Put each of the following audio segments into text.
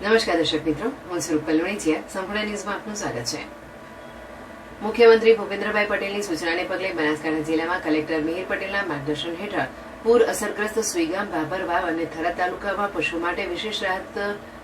નમસ્કાર દર્શક મિત્રો, હું સ્વરૂપ પલવણીચિયા સંપૂર્ણ ન્યૂઝમાં આપનું સ્વાગત છે. મુખ્યમંત્રી ભૂપેન્દ્રભાઈ પટેલની સૂચનાને પગલે બનાસકાંઠા જિલ્લામાં કલેક્ટર મિહિર પટેલના માર્ગદર્શન હેઠળ પૂર અસરગ્રસ્ત સુઈગામ ભાભર અને થરા તાલુકામાં પશુ માટે વિશેષ રાહત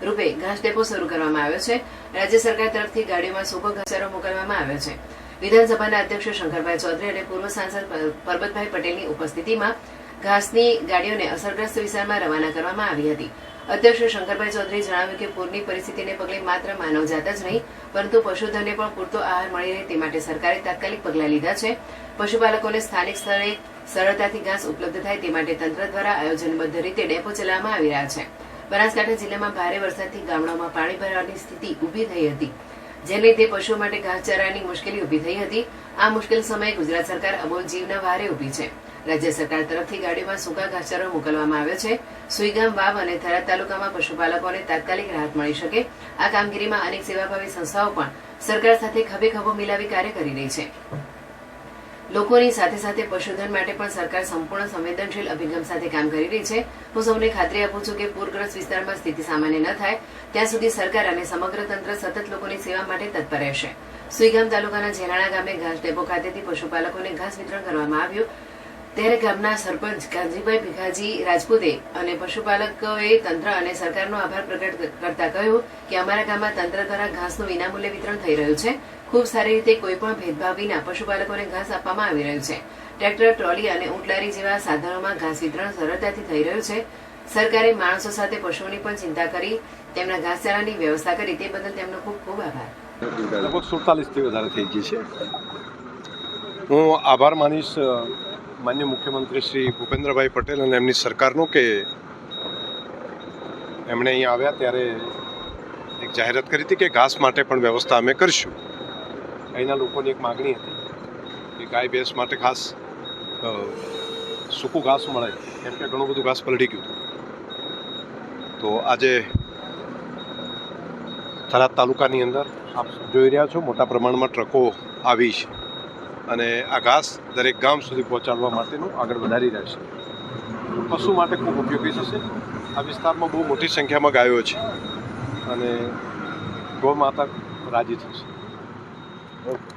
રૂપે ઘાસ ડેપો શરૂ કરવામાં આવ્યો છે. રાજ્ય સરકાર તરફથી ગાડીઓમાં સૂકો ઘાસચારો મોકલવામાં આવ્યો છે. વિધાનસભાના અધ્યક્ષ શંકરભાઈ ચૌધરી અને પૂર્વ સાંસદ પરબતભાઈ પટેલની ઉપસ્થિતિમાં ઘાસની ગાડીઓને અસરગ્રસ્ત વિસ્તારમાં રવાના કરવામાં આવી હતી. અધ્યક્ષ શંકરભાઈ ચૌધરીએ જણાવ્યું કે પૂરની પરિસ્થિતિને પગલે માત્ર માનવજાત જ નહીં, પરંતુ પશુધનને પણ પૂરતો આહાર મળી રહે તે માટે સરકારે તાત્કાલિક પગલાં લીધા છે. પશુપાલકોને સ્થાનિક સ્થળે સરળતાથી ઘાસ ઉપલબ્ધ થાય તે માટે તંત્ર દ્વારા આયોજનબદ્ધ રીતે ડેપો ચલાવવામાં આવી રહ્યા છે. બનાસકાંઠા જિલ્લામાં ભારે વરસાદથી ગામડાઓમાં પાણી ભરાવાની સ્થિતિ ઊભી થઈ હતી, જેને લીધે પશુઓ માટે ઘાસચારાની મુશ્કેલી ઊભી થઈ હતી. આ મુશ્કેલ સમયે ગુજરાત સરકાર અબોલ જીવના વારે ઊભી છે. રાજ્ય સરકાર તરફથી ગાડીમાં સૂકા ઘાસચારો મોકલવામાં આવ્યો છે. સુઈગામ, વાવ અને થરાદ તાલુકામાં પશુપાલકોને તાત્કાલિક રાહત મળી શકે. આ કામગીરીમાં અનેક સેવાભાવી સંસ્થાઓ પણ સરકાર સાથે ખભે ખભો મિલાવી કાર્ય કરી રહી છે. લોકોની સાથે સાથે પશુધન માટે પણ સરકાર સંપૂર્ણ સંવેદનશીલ અભિગમ સાથે કામ કરી રહી છે. હું સૌને ખાતરી આપું છું કે પૂરગ્રસ્ત વિસ્તારમાં સ્થિતિ સામાન્ય ન થાય. ત્યાં સુધી સરકાર અને સમગ્ર તંત્ર સતત લોકોની સેવા માટે તત્પર રહેશે. સુઈગામ તાલુકાના જેરાણા ગામે ઘાસ ડેપો ખાતેથી પશુપાલકોને ઘાસ વિતરણ કરવામાં આવ્યું. ત્યારે ગામના સરપંચ કાનજીભાઈ ભીખાજી રાજપૂતે અને પશુપાલકોએ તંત્ર અને સરકારનો આભાર પ્રગટ કરતા કહ્યું કે અમારા ગામમાં તંત્ર દ્વારા ઘાસનું વિનામૂલ્યે વિતરણ થઈ રહ્યું છે. ખૂબ સારી રીતે કોઈ પણ ભેદભાવ વિના પશુપાલકોને ઘાસ આપવામાં આવી રહ્યું છે. ટ્રેક્ટર, ટ્રોલી અને ઊંટલારી જેવા સાધનોમાં ઘાસ વિતરણ સરળતાથી થઈ રહ્યું છે. સરકારે માણસો સાથે પશુઓની પણ ચિંતા કરી, તેમના ઘાસચારાની વ્યવસ્થા કરી તે બદલ તેમનો ખૂબ ખૂબ આભાર. લગભગ સુડતાલીસથી વધારે થઈ ગઈ છે. હું આભાર માનીશ માન્ય મુખ્યમંત્રી શ્રી ભૂપેન્દ્રભાઈ પટેલ અને એમની સરકારનો કે એમણે અહીં આવ્યા ત્યારે એક જાહેરાત કરી હતી કે ઘાસ માટે પણ વ્યવસ્થા અમે કરીશું. અહીંના લોકોની એક માગણી હતી કે ગાય ભેંસ માટે ખાસ સૂકું ઘાસ મળે, કેમ કે ઘણું બધું ઘાસ પલટી ગયું હતું. તો આજે થરાદ તાલુકાની અંદર આપ જોઈ રહ્યા છો, મોટા પ્રમાણમાં ટ્રકો આવી છે. અને આ ઘાસ દરેક ગામ સુધી પહોંચાડવા માટેનું આગળ વધારી રહ્યા છે. પશુ માટે ખૂબ ઉપયોગી થશે. આ વિસ્તારમાં બહુ મોટી સંખ્યામાં ગાયો છે અને ગૌ માતા રાજી થશે. ઓકે.